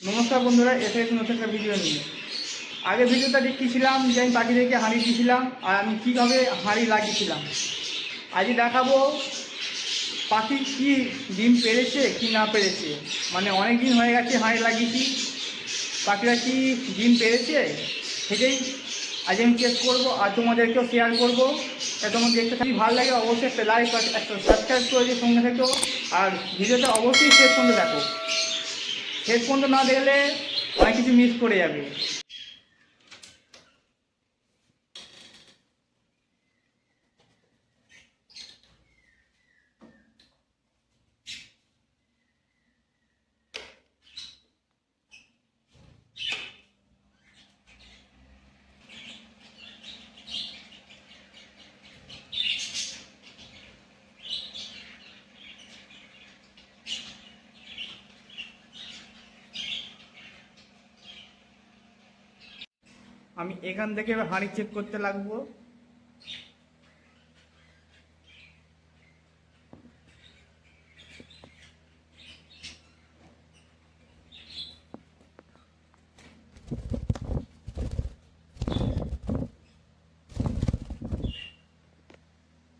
নমস্কার বন্ধুরা, এসে একটু নতুন একটা ভিডিও নিয়ে। আগে ভিডিওটা দেখিয়েছিলাম যে আমি পাখিদেরকে হাঁড়ি দিয়েছিলাম আর আমি কীভাবে হাঁড়ি লাগিয়েছিলাম। আজকে দেখাবো পাখি কি ডিম পেরেছে কি না পেরেছে মানে অনেক দিন হয়ে গেছে হাঁড়ি লাগিয়েছি। পাখিরা কি ডিম পেরেছে সেটাই আজ আমি চেক করব, আর তোমাদেরকেও শেয়ার করব। তোমার দেখতে থাকি। ভালো লাগে অবশ্যই একটা লাইক একটা সাবস্ক্রাইব করে সঙ্গে থেকো। আর ভিডিওটা অবশ্যই শেষ পর্যন্ত দেখো। শেষ পর্যন্ত না দেখলে অনেক কিছু মিস করে যাবে। আমি এখান থেকে হাঁড়ি চেক করতে লাগবো।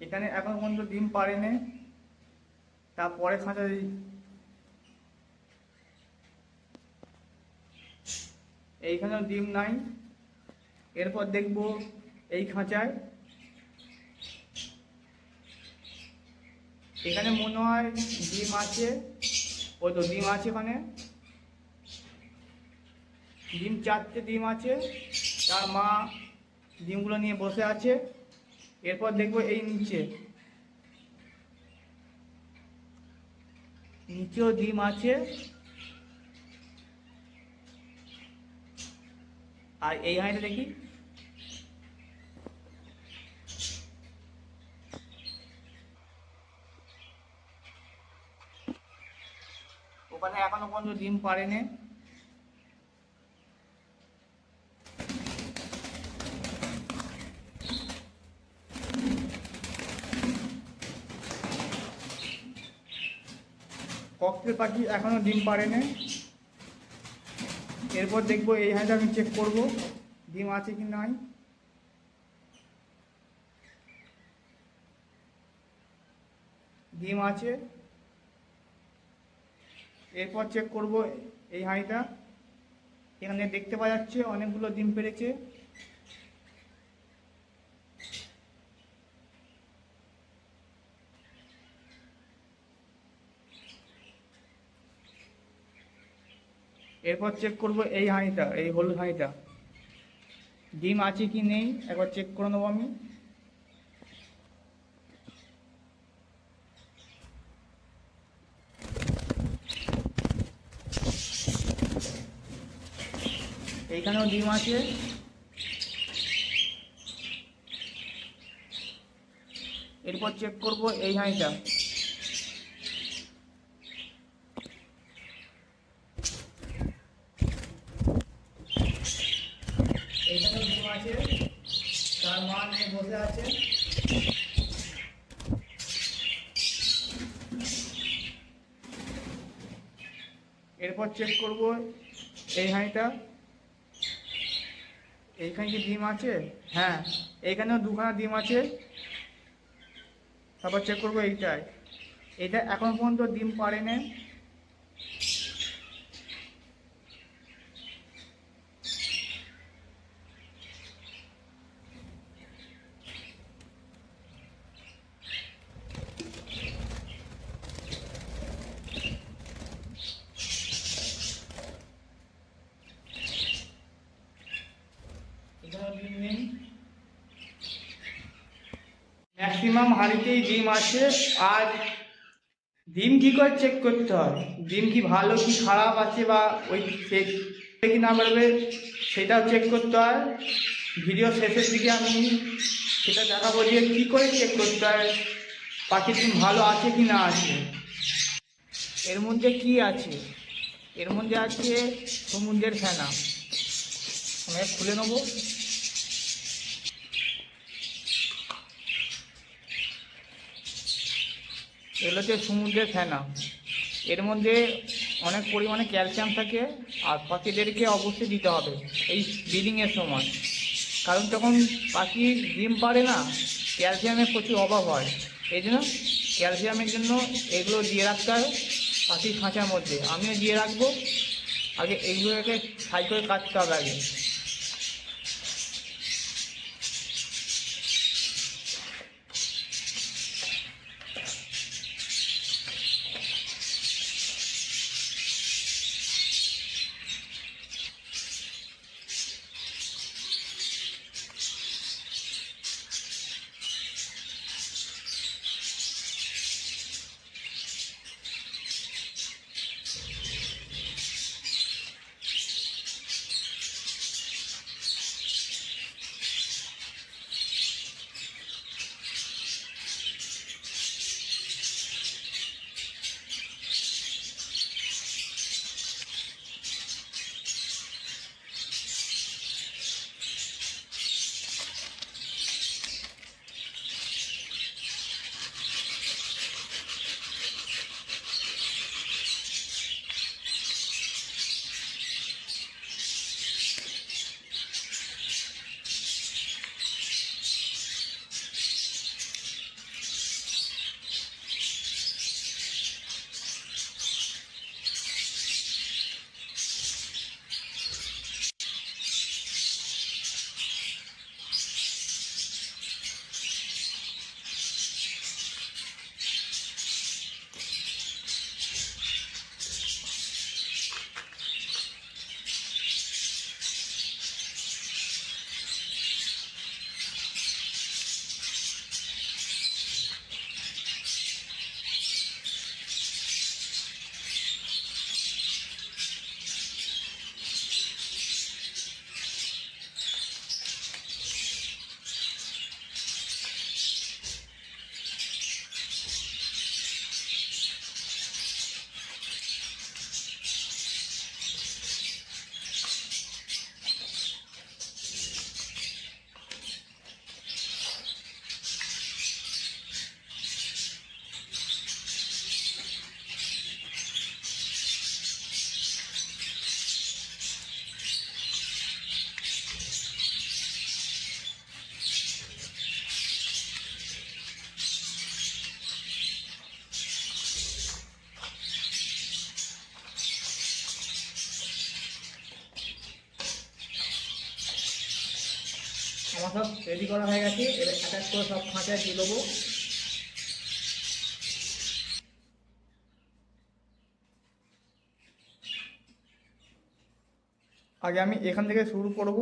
এখানে এখন পর্যন্ত ডিম পারেনি তারপরে খাঁচা এইখানেও ডিম নাই। এরপর দেখব এই খাঁচায়। এখানে মনে হয় ডিম আছে। ওই তো ডিম আছে এখানে। ডিম চারটে ডিম আছে। তার মা ডিমগুলো নিয়ে বসে আছে। এরপর দেখব এই নিচে। নিচেও ডিম আছে। আর এই হাঁড়িটা দেখি ওখানে এখনও পর্যন্ত ডিম পারেনি ককটেল পাখি এখনও ডিম পারেনি এরপর দেখব এই হাঁড়িটা আমি চেক করব, ডিম আছে কি নাই। ডিম আছে। এরপর চেক করব এই হাঁড়িটা। এখানে দেখতে পাওয়া যাচ্ছে অনেকগুলো ডিম পেরেছে। এরপর চেক করব এই হাঁড়িটা, এই হলুদ হাঁড়িটা। ডিম আছে কি নেই? একবার চেক করে নেব আমি। এইখানেও ডিম আছে। এরপর চেক করব এই হাঁড়িটা। এইখানে ডিম আছে, তার মা নিয়ে বসে আছে। এরপর চেক করব এই হাঁড়িটা। এইখানে কি ডিম আছে? হ্যাঁ। এইখানেও দুখানা ডিম আছে। তারপর চেক করব এইটাই এটা এখন পর্যন্ত ডিম পারেনি এখানেও ডিম নেই ম্যাক্সিমাম আছে আর ডিম কী করে চেক করতে হয়? ডিম কি ভালো কি খারাপ আছে বা ওই চেক কি না পারবে সেটাও চেক করতে হয়। ভিডিও শেষের দিকে আমি সেটা দেখাবো যে কী করে চেক করতে হয় পাখির ডিম ভালো আছে কি না আছে। এর মধ্যে কি আছে? এর মধ্যে আছে সমুদ্রের ফেনা। আমি খুলে নেব। এগুলো হচ্ছে সমুদ্রের ফেনা। এর মধ্যে অনেক পরিমাণে ক্যালসিয়াম থাকে আর পাখিদেরকে অবশ্যই দিতে হবে এই ব্রিডিংয়ের সময়। কারণ তখন পাখি ডিম পারে না ক্যালসিয়ামের প্রচুর অভাব হয়। এই জন্য ক্যালসিয়ামের জন্য এগুলো দিয়ে রাখতে হবে পাখির খাঁচার মধ্যে। আমিও দিয়ে রাখব। আগে এইগুলোকে সাই করে কাটতে হবে আগে। সব রেডি করা হয়ে গেছে। এবার এক এক করে সব খাঁচায় দিয়ে দেবো আগে আমি এখান থেকে শুরু করব।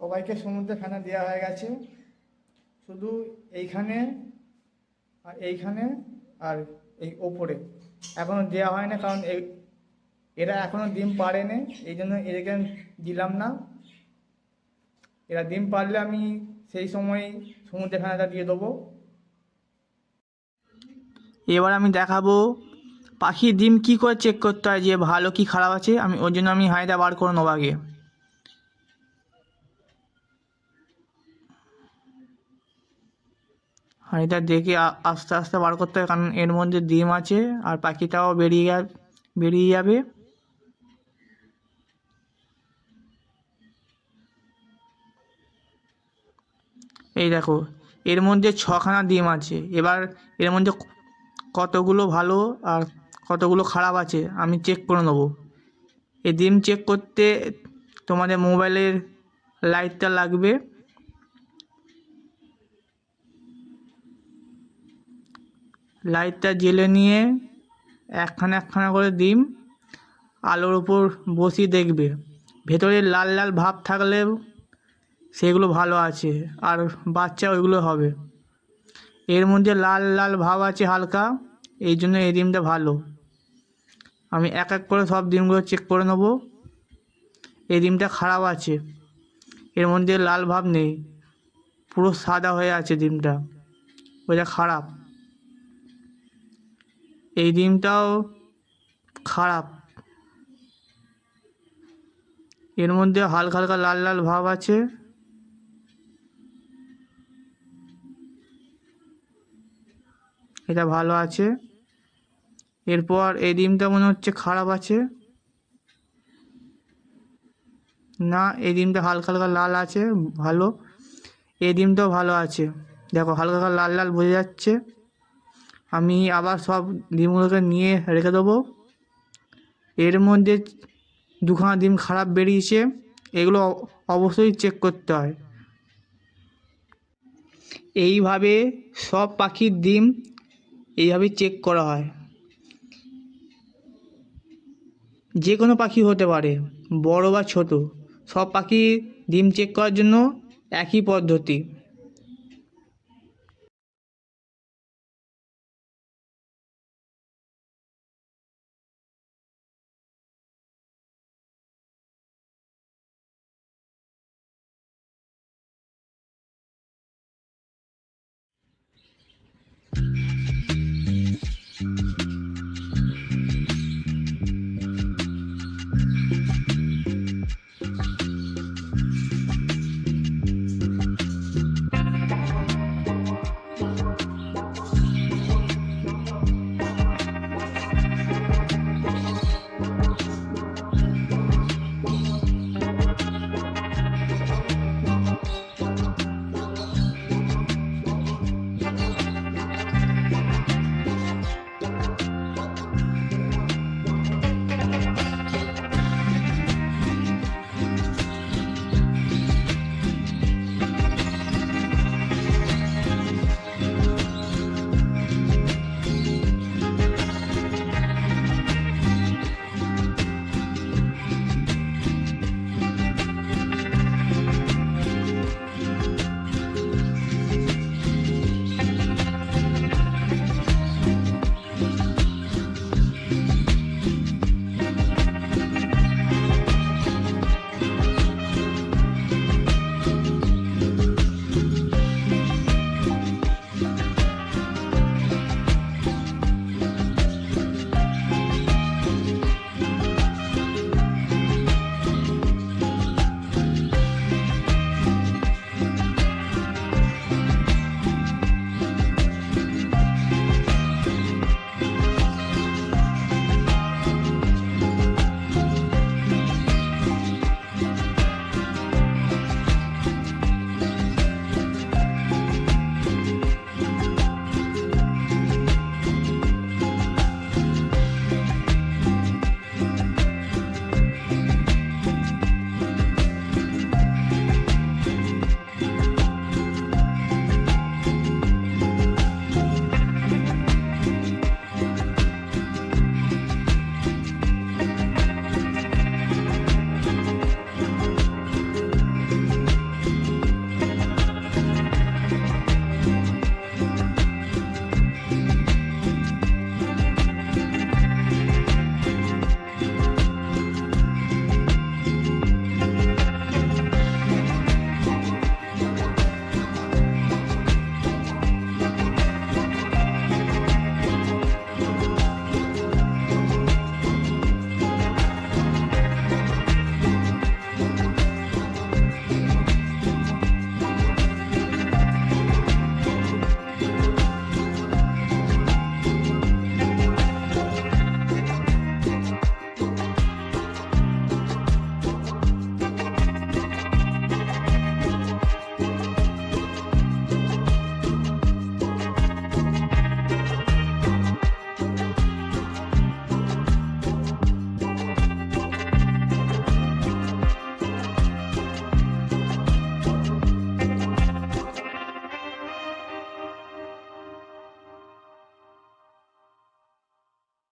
সবাইকে সমুদ্রে ফেনা দেওয়া হয়ে গেছে। শুধু এইখানে আর এইখানে আর এই ওপরে। এখনও দেওয়া হয় না কারণ এই এরা এখনও ডিম পাড়েনি, এই জন্য এদেরকে দিলাম না। এরা ডিম পারলে আমি সেই সময় সমুদ্রে ফেনাটা দিয়ে দেবো। এবার আমি দেখাবো পাখির ডিম কী করে চেক করতে হয়, যে ভালো কি খারাপ আছে। আমি ওই জন্য আমি হাঁড়িটা বার করে নেব আগে। হাঁড়িটা দেখে আস্তে আস্তে বার করতে হয়, কারণ এর মধ্যে ডিম আছে আর পাখিটাও বেরিয়ে বেরিয়ে যাবে। এই দেখো, এর মধ্যে ছখানা ডিম আছে, এবার এর মধ্যে কতগুলো ভালো আর কতগুলো খারাপ আছে, আমি চেক করে নেব। এই ডিম চেক করতে তোমাদের মোবাইলের লাইটটা লাগবে। লাইটটা জেলে নিয়ে একখানা একখানা করে ডিম আলোর উপর বসিয়ে দেখবে। ভেতরে লাল লাল ভাব থাকলে সেগুলো ভালো আছে, আর বাচ্চা ওইগুলো হবে। এর মধ্যে লাল লাল ভাব আছে হালকা, এই জন্য এই ডিমটা ভালো। আমি এক এক করে সব ডিমগুলো চেক করে নেব। এই ডিমটা খারাপ আছে, এর মধ্যে লাল ভাব নেই, পুরো সাদা হয়ে আছে ডিমটা। ওইটা খারাপ। এই ডিমটাও খারাপ। এর মধ্যে হালকা হালকা লাল লাল ভাব আছে। এটা ভালো আছে। এরপর এই ডিমটা মনে হচ্ছে খারাপ আছে। না, এই ডিমটা হালকা হালকা লাল আছে, ভালো। এই ডিমটাও ভালো আছে। দেখো, হালকা হালকা লাল লাল বোঝা যাচ্ছে। আমি আবার সব ডিমগুলোকে নিয়ে রেখে দেবো। এর মধ্যে দুখানা ডিম খারাপ বেরিয়েছে, এগুলো অবশ্যই চেক করতে হয়। এইভাবে সব পাখির ডিম এইভাবে চেক করা হয়। যে কোনো পাখি হতে পারে, বড় বা ছোট, সব পাখি ডিম চেক করার জন্য একই পদ্ধতি।